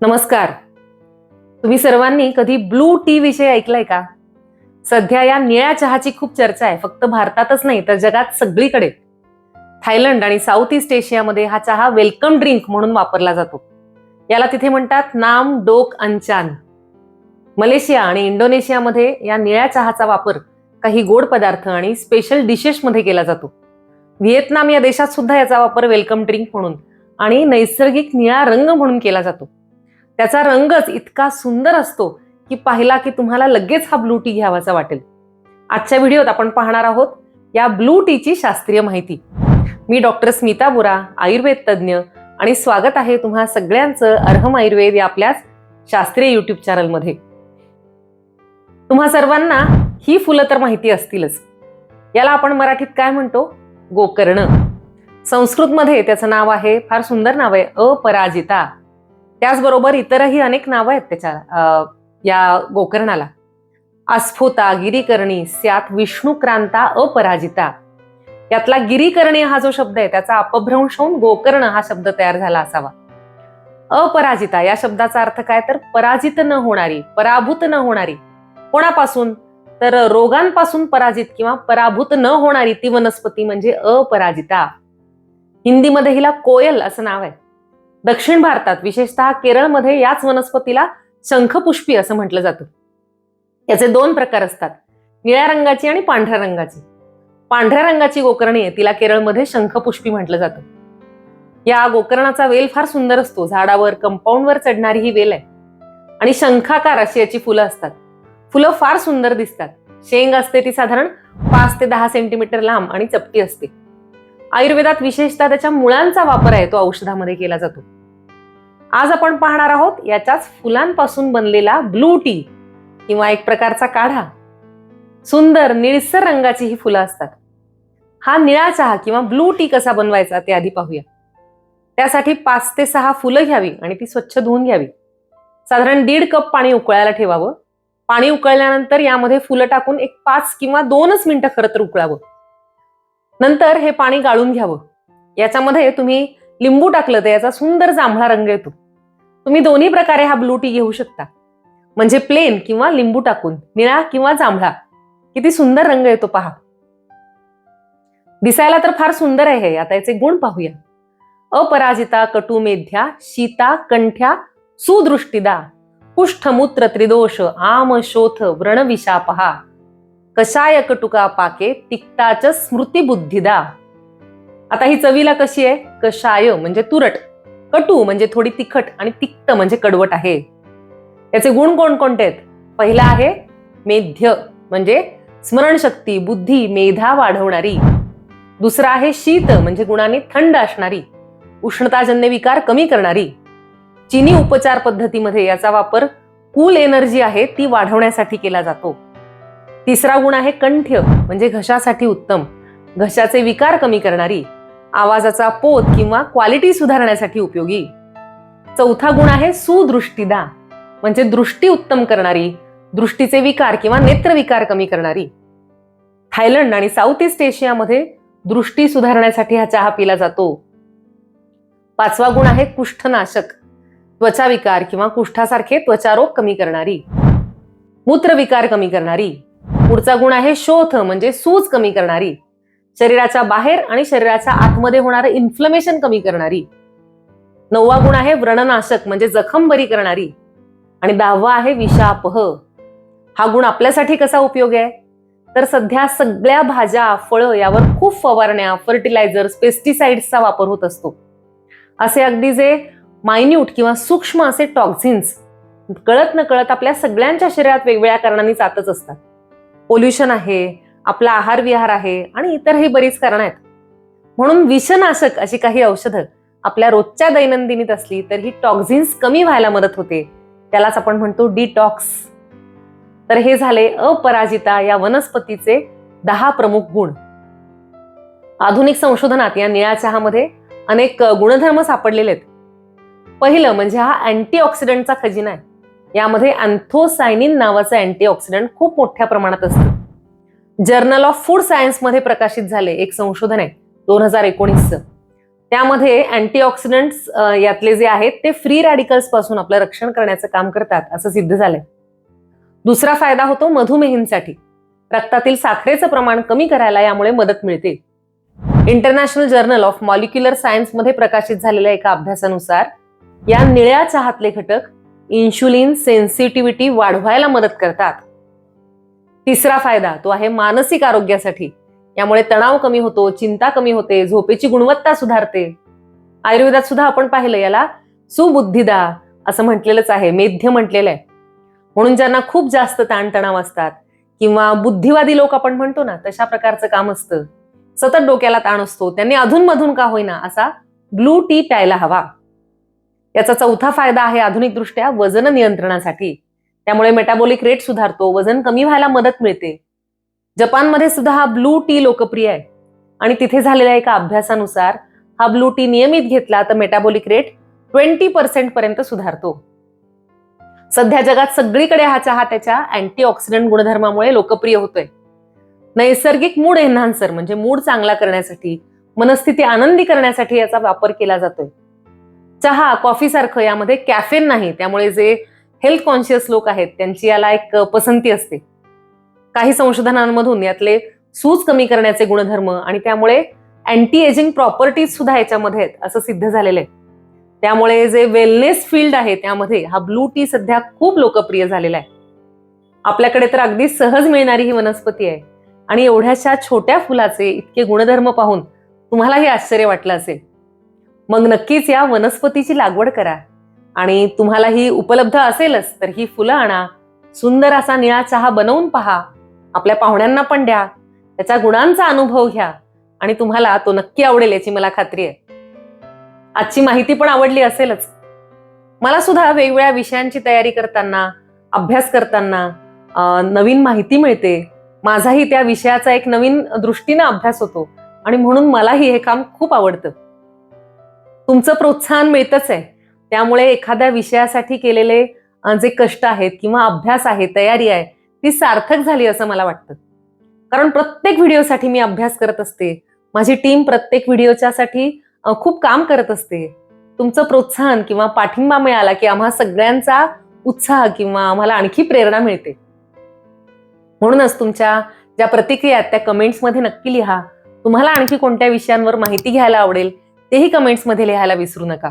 नमस्कार. तुम्ही सर्वांनी कधी ब्लू टी विषयी ऐकलाय का? सध्या या निळ्या चहाची खूप चर्चा आहे फक्त भारतातच नाही तर जगात सगळीकडे. थायलंड आणि साऊथ ईस्ट एशियामध्ये हा चहा वेलकम ड्रिंक म्हणून वापरला जातो. याला तिथे म्हणतात नाम डोक अंचान. मलेशिया आणि इंडोनेशियामध्ये या निळ्या चहाचा वापर काही गोड पदार्थ आणि स्पेशल डिशेसमध्ये केला जातो. व्हिएतनाम या देशात सुद्धा याचा वापर वेलकम ड्रिंक म्हणून आणि नैसर्गिक निळा रंग म्हणून केला जातो. त्याचा रंगच इतका सुंदर असतो की पाहिला की तुम्हाला लगेच हा ब्लू टी घ्यावासा वाटेल. आजच्या व्हिडिओत आपण पाहणार आहोत या ब्लू टीची शास्त्रीय माहिती. मी डॉक्टर स्मिता बोरा आयुर्वेद तज्ज्ञ आणि स्वागत आहे तुम्हा सगळ्यांचं अर्हम आयुर्वेद या आपल्याच शास्त्रीय युट्यूब चॅनलमध्ये तुम्हा सर्वांना ही फुलं तर माहिती असतीलच. याला आपण मराठीत काय म्हणतो? गोकर्ण. संस्कृतमध्ये त्याचं नाव आहे फार सुंदर नाव आहे अपराजिता. त्याचबरोबर इतरही अनेक नावं आहेत त्याच्या अं, या गोकर्णाला. अस्फुता गिरीकर्णी स्यात विष्णुक्रांता अपराजिता. यातला गिरीकर्णी हा जो शब्द आहे त्याचा अपभ्रंश होऊन गोकर्ण हा शब्द तयार झाला असावा. अपराजिता या शब्दाचा अर्थ काय? तर पराजित न होणारी पराभूत न होणारी. कोणापासून? तर रोगांपासून पराजित किंवा पराभूत न होणारी ती वनस्पती म्हणजे अपराजिता. हिंदीमध्ये हिला कोयल असं नाव आहे. दक्षिण भारतात विशेषतः केरळमध्ये याच वनस्पतीला शंखपुष्पी असं म्हटलं जातं. याचे दोन प्रकार असतात निळ्या रंगाची आणि पांढऱ्या रंगाची. पांढऱ्या रंगाची गोकर्णी आहे तिला केरळमध्ये शंखपुष्पी म्हटलं जातं. या गोकर्णाचा वेल फार सुंदर असतो झाडावर कंपाऊंडवर चढणारी ही वेल आहे. आणि शंखाकार अशी याची फुलं असतात. फुलं फार सुंदर दिसतात. शेंग असते ती साधारण पाच ते दहा सेंटीमीटर लांब आणि चपटी असते. आयुर्वेदात विशेषतः त्याच्या मुळांचा वापर आहे तो औषधामध्ये केला जातो. आज आपण पाहणार आहोत याच्याच फुलांपासून बनलेला ब्लू टी किंवा एक प्रकारचा काढा. सुंदर निळसर रंगाची ही फुलं असतात. हा निळा चहा किंवा ब्लू टी कसा बनवायचा ते आधी पाहूया. त्यासाठी पाच ते सहा फुलं घ्यावी आणि ती स्वच्छ धुवून घ्यावी. साधारण दीड कप पाणी उकळायला ठेवावं. पाणी उकळल्यानंतर यामध्ये फुलं टाकून एक पाच किंवा दोनच मिनिटं खरं तर उकळावं. नंतर हे पाणी गाळून घ्यावं. याच्यामध्ये तुम्ही लिंबू टाकलं तर याचा सुंदर जांभळा रंग येतो. तुम्ही दोन्ही प्रकारे हा ब्लू टी घेऊ शकता. म्हणजे प्लेन किंवा लिंबू टाकून निळा किंवा जांभळा. किती सुंदर रंग येतो पहा. दिसायला तर फार सुंदर आहे हे. आता याचे गुण पाहूया. अपराजिता कटुमेध्या शीता कंठ्या सुदृष्टीदा कुष्ठमूत्र त्रिदोष आम शोथ व्रणविशापहा. कशाय कटुका पाके तिक्ताच स्मृती बुद्धिदा आता ही चवीला कशी आहे? कषाय म्हणजे तुरट. कटू म्हणजे थोडी तिखट आणि तिक्त म्हणजे कडवट आहे. याचे गुण कोणकोणते आहेत? पहिला आहे मेध्य म्हणजे स्मरणशक्ती बुद्धी मेधा वाढवणारी. दुसरा आहे शीत म्हणजे गुणाने थंड असणारी. उष्णताजन्य विकार कमी करणारी. चिनी उपचार पद्धतीमध्ये याचा वापर कूल एनर्जी आहे ती वाढवण्यासाठी केला जातो. तिसरा गुण आहे कंठ्य म्हणजे घशासाठी उत्तम. घशाचे विकार कमी करणारी. आवाजाचा पोत किंवा क्वालिटी सुधारण्यासाठी उपयोगी. चौथा गुण आहे सुदृष्टीदा. म्हणजे दृष्टी उत्तम करणारी दृष्टीचे विकार किंवा नेत्रविकार कमी करणारी. थायलंड आणि साऊथ ईस्ट एशियामध्ये दृष्टी सुधारण्यासाठी हा चहा पिला जातो. पाचवा गुण आहे कुष्ठनाशक. त्वचा विकार किंवा कुष्ठासारखे त्वचारोग कमी करणारी. मूत्रविकार कमी करणारी. पुढचा गुण आहे शोथ म्हणजे सूज कमी करणारी. शरीराच्या बाहेर आणि शरीराच्या आतमध्ये होणारं इन्फ्लमेशन कमी करणारी. नववा गुण आहे व्रणनाशक म्हणजे जखम बरी करणारी. आणि दहावा आहे विषापह हा. गुण आपल्यासाठी कसा उपयोग आहे? तर सध्या सगळ्या भाज्या फळं यावर खूप फवारण्या फर्टिलायझर्स पेस्टिसाइड्सचा वापर होत असतो. असे अगदी जे मायन्यूट किंवा सूक्ष्म असे टॉक्झिन्स कळत न कळत आपल्या सगळ्यांच्या शरीरात वेगवेगळ्या कारणांनी जातच असतात. पोल्युशन आहे आपला आहार विहार आहे आणि इतरही बरीच कारणं आहेत. म्हणून विषनाशक अशी काही औषधं आपल्या रोजच्या दैनंदिनीत असली तर ही टॉक्झिन्स कमी व्हायला मदत होते. त्यालाच आपण म्हणतो डिटॉक्स. तर हे झाले अपराजिता या वनस्पतीचे दहा प्रमुख गुण. आधुनिक संशोधनात या निळ्या चहामध्ये अनेक गुणधर्म सापडलेले आहेत. पहिलं म्हणजे हा अँटीऑक्सिडंटचा खजिना आहे. यामध्ये अँथोसायनिन नावाचं अँटीऑक्सिडंट खूप मोठ्या प्रमाणात असतं. जर्नल ऑफ फूड सायन्समध्ये प्रकाशित झाले एक संशोधन आहे दोन हजार एकोणीसचं. त्यामध्ये अँटीऑक्सिडंट्स यातले जे आहेत ते फ्री रॅडिकल्सपासून आपलं रक्षण करण्याचं काम करतात असं सिद्ध झालंय. दुसरा फायदा होतो मधुमेहींसाठी. रक्तातील साखरेचं प्रमाण कमी करायला यामुळे मदत मिळते. इंटरनॅशनल जर्नल ऑफ मॉलिक्युलर सायन्समध्ये प्रकाशित झालेल्या एका अभ्यासानुसार या निळ्या चहातले घटक इन्शुलिन सेन्सिटिव्हिटी वाढवायला मदत करतात. तिसरा फायदा तो आहे मानसिक आरोग्यासाठी. यामुळे तणाव कमी होतो चिंता कमी होते झोपेची गुणवत्ता सुधारते. आयुर्वेदात सुद्धा आपण पाहिलं याला सुबुद्धिदा असं म्हटलेलंच आहे मेध्य म्हटलेलं आहे. म्हणून ज्यांना खूप जास्त ताणतणाव असतात किंवा बुद्धिवादी लोक आपण म्हणतो ना तशा प्रकारचं काम असतं. सतत डोक्याला ताण असतो त्यांनी अधूनमधून का होईना असा ब्लू टी प्यायला हवा. याचा चौथा फायदा आहे आधुनिक दृष्ट्या वजन नियंत्रणासाठी. त्यामुळे मेटाबॉलिक रेट सुधारतो वजन कमी व्हायला मदत मिळते. जपानमध्ये सुद्धा हा ब्लू टी लोकप्रिय आहे. आणि तिथे झालेल्या एका अभ्यासानुसार हा ब्लू टी नियमित घेतला तर मेटाबॉलिक रेट ट्वेंटी पर्सेंट पर्यंत सुधारतो. सध्या जगात सगळीकडे हा चहा त्याच्या अँटीऑक्सिडंट गुणधर्मामुळे लोकप्रिय होतोय. नैसर्गिक मूड एन्हान्सर म्हणजे मूड चांगला करण्यासाठी मनस्थिती आनंदी करण्यासाठी याचा वापर केला जातोय. चहा कॉफी सारखं यामध्ये कॅफेन नाही त्यामुळे जे हेल्थ कॉन्शियस लोक आहेत त्यांची याला एक पसंती असते. काही संशोधनांमधून यातले सूज कमी करण्याचे गुणधर्म आणि त्यामुळे अँटी एजिंग प्रॉपर्टीज सुद्धा याच्यामध्ये आहेत असं सिद्ध झालेलं आहे. त्यामुळे जे वेलनेस फील्ड आहे त्यामध्ये हा ब्लू टी सध्या खूप लोकप्रिय झालेला आहे. आपल्याकडे तर अगदी सहज मिळणारी ही वनस्पती आहे. आणि एवढ्याशा छोट्या फुलाचे इतके गुणधर्म पाहून तुम्हालाही आश्चर्य वाटलं असेल. मग नक्कीच या वनस्पतीची लागवड करा. आणि तुम्हाला ही उपलब्ध असेलच तर ही फुलं आणा. सुंदर असा निळा चहा बनवून पहा. आपल्या पाहुण्यांना पण द्या. त्याच्या गुणांचा अनुभव घ्या. आणि तुम्हाला तो नक्की आवडेल याची मला खात्री आहे. आजची माहिती पण आवडली असेलच. मला सुद्धा वेगवेगळ्या विषयांची तयारी करताना अभ्यास करताना नवीन माहिती मिळते. माझाही त्या विषयाचा एक नवीन दृष्टीनं अभ्यास होतो. आणि म्हणून मलाही हे काम खूप आवडतं. तुमचं प्रोत्साहन मिळतच आहे. त्यामुळे एखाद्या विषयासाठी केलेले जे कष्ट आहेत किंवा अभ्यास आहे तयारी आहे ती सार्थक झाली असं मला वाटतं. कारण प्रत्येक व्हिडिओसाठी मी अभ्यास करत असते. माझी टीम प्रत्येक व्हिडिओच्या साठी खूप काम करत असते. तुमचं प्रोत्साहन किंवा पाठिंबा मिळाला की आम्हा सगळ्यांचा उत्साह किंवा आम्हाला आणखी प्रेरणा मिळते. म्हणूनच तुमच्या ज्या प्रतिक्रिया आहेत त्या कमेंट्समध्ये नक्की लिहा. तुम्हाला आणखी कोणत्या विषयांवर माहिती घ्यायला आवडेल तेही कमेंट्समध्ये लिहायला विसरू नका.